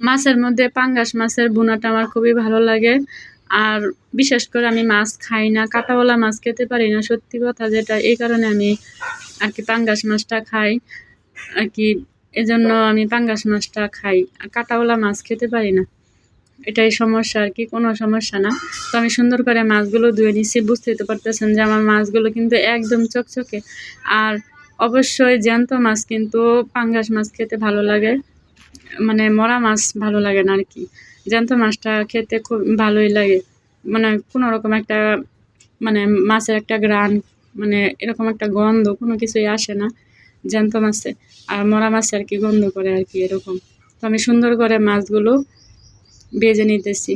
মাছের মধ্যে পাঙ্গাস মাছের বোনাটা আমার খুবই ভালো লাগে। আর বিশেষ করে আমি মাছ খাই না, কাঁটাওয়ালা মাছ খেতে পারি না, সত্যি কথা যেটা, এই কারণে আমি আর কি পাঙ্গাস মাছটা খাই। আর কি এজন্য আমি পাঙ্গাস মাছটা খাই, আর কাঁটাওয়ালা মাছ খেতে পারি না। এটাই সমস্যা আর কি, কোনো সমস্যা না। তো আমি সুন্দর করে মাছগুলো ধুয়ে নিচ্ছি বুঝতেই তো পারতেছেন যে আমার মাছগুলো কিন্তু একদম চকচকে। আর অবশ্যই জ্যান্ত মাছ কিন্তু পাঙ্গাস মাছ খেতে ভালো লাগে। মানে মরা মাছ ভালো লাগে না আর কি জ্যান্ত মাছটা খেতে খুব ভালোই লাগে। মানে কোনো রকম একটা মানে মাছের একটা গ্রান মানে এরকম একটা গন্ধ কোনো কিছুই আসে না জ্যান্ত মাছে। আর মরা মাছে আর কি গন্ধ করে আর কি এরকম। তো আমি সুন্দর করে মাছগুলো বেজে নিতেছি।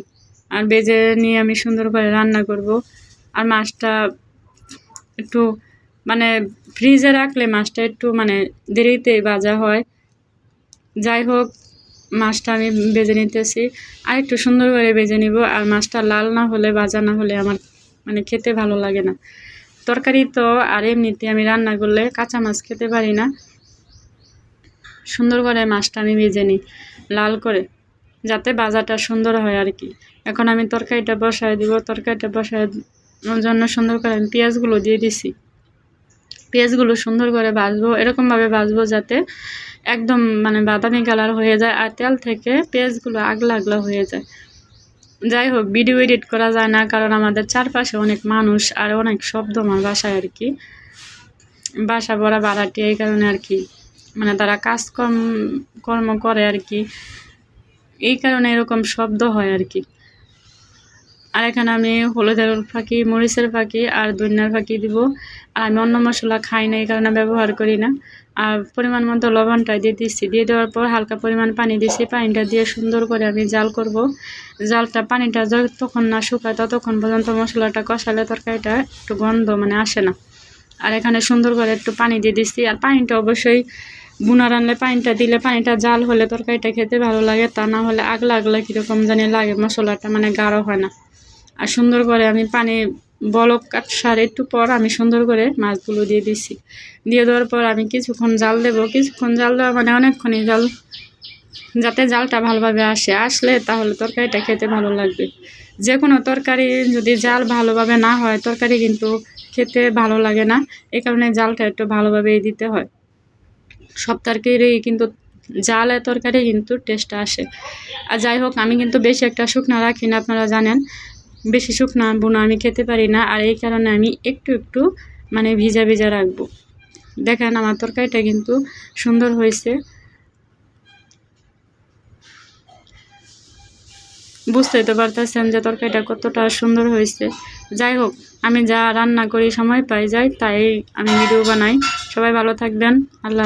আর বেজে নিয়ে আমি সুন্দর করে রান্না করব। আর মাছটা একটু মানে ফ্রিজে রাখলে মাছটা একটু মানে দেরিতে ভাজা হয়। যাই হোক, মাছটা আমি বেজে নিতেছি। আর একটু সুন্দর করে বেজে নিব, আর মাছটা লাল না হলে, ভাজা না হলে আমার মানে খেতে ভালো লাগে না। তরকারি তো, আর এমনিতে আমি রান্না করলে কাঁচা মাছ খেতে পারি না। সুন্দর করে মাছটা আমি ভেজে নিই, লাল করে, যাতে বাজাটা সুন্দর হয় আর কি। এখন আমি তরকারিটা বসায় দিব, তরকারিটা বসায় জন্য সুন্দর করে আমি পেঁয়াজগুলো দিয়ে দিছি। পেঁয়াজগুলো সুন্দর করে ভাজবো, এরকমভাবে ভাজবো যাতে একদম মানে বাদামি কালার হয়ে যায় আর তেল থেকে পেঁয়াজগুলো আগলা আগলা হয়ে যায়। যাই হোক ভিডিও এডিট করা যায় না কারণ আমাদের চারপাশে অনেক মানুষ আর অনেক শব্দ আমার বাসায় আর কি। বাসা বড়া বাড়াটি এই কারণে আর কি মানে তারা কাজকর্ম, কর্ম করে আর কি। এই কারণে এরকম শব্দ হয় আর কি। আর এখানে আমি হলুদের ফাঁকি, মরিচের ফাঁকি আর দইনার ফাঁকি দিব। আর আমি অন্য মশলা খাই না এই কারণে ব্যবহার করি না। আর পরিমাণ মতো লবণটা দিয়ে দিচ্ছি দিয়ে দেওয়ার পর হালকা পরিমাণ পানি দিচ্ছি পানিটা দিয়ে সুন্দর করে আমি জাল করব। জালটা পানিটা যতক্ষণ না শুকায় ততক্ষণ পর্যন্ত মশলাটা কষালে তরকারিটা একটু গন্ধ মানে আসে না। আর এখানে সুন্দর করে একটু পানি দিয়ে দিচ্ছি আর পানিটা অবশ্যই বুনা রানলে পানিটা দিলে পানিটা জাল হলে তরকারিটা খেতে ভালো লাগে, তা না হলে আগলা আগলা কীরকম জানি লাগে, মশলাটা মানে গাঢ় হয় না। আর সুন্দর করে আমি পানি বলক সার একটু পর আমি সুন্দর করে মাছগুলো দিয়ে দিছি। দিয়ে দেওয়ার পর আমি কিছুক্ষণ জাল দেবো, কিছুক্ষণ জাল দেওয়া মানে অনেকক্ষণই জাল, যাতে জালটা ভালোভাবে আসে। আসলে তাহলে তরকারিটা খেতে ভালো লাগবে। যে কোনো তরকারি যদি জাল ভালোভাবে না হয়, তরকারি কিন্তু খেতে ভালো লাগে না। এই কারণে জালটা একটু ভালোভাবেই দিতে হয়। সব তরকারি কিন্তু জাল তরকারি কিন্তু টেস্ট আসে। আর যাই হোক, আমি কিন্তু বেশি একটা শুকনো রাখি না, আপনারা জানেন। বেশি শুকনো বোনা আমি খেতে পারি না, আর এই কারণে আমি একটু একটু মানে ভিজা ভিজা রাখব। দেখেন আমার তরকারিটা কিন্তু সুন্দর হয়েছে। বুঝতেই তো পারতেছেন যে তরকারিটা কতটা সুন্দর হয়েছে। যাই হোক, আমি যা রান্না করি সময় পাই যাই তাই আমি ভিডিও বানাই। সবাই ভালো থাকবেন। আল্লাহ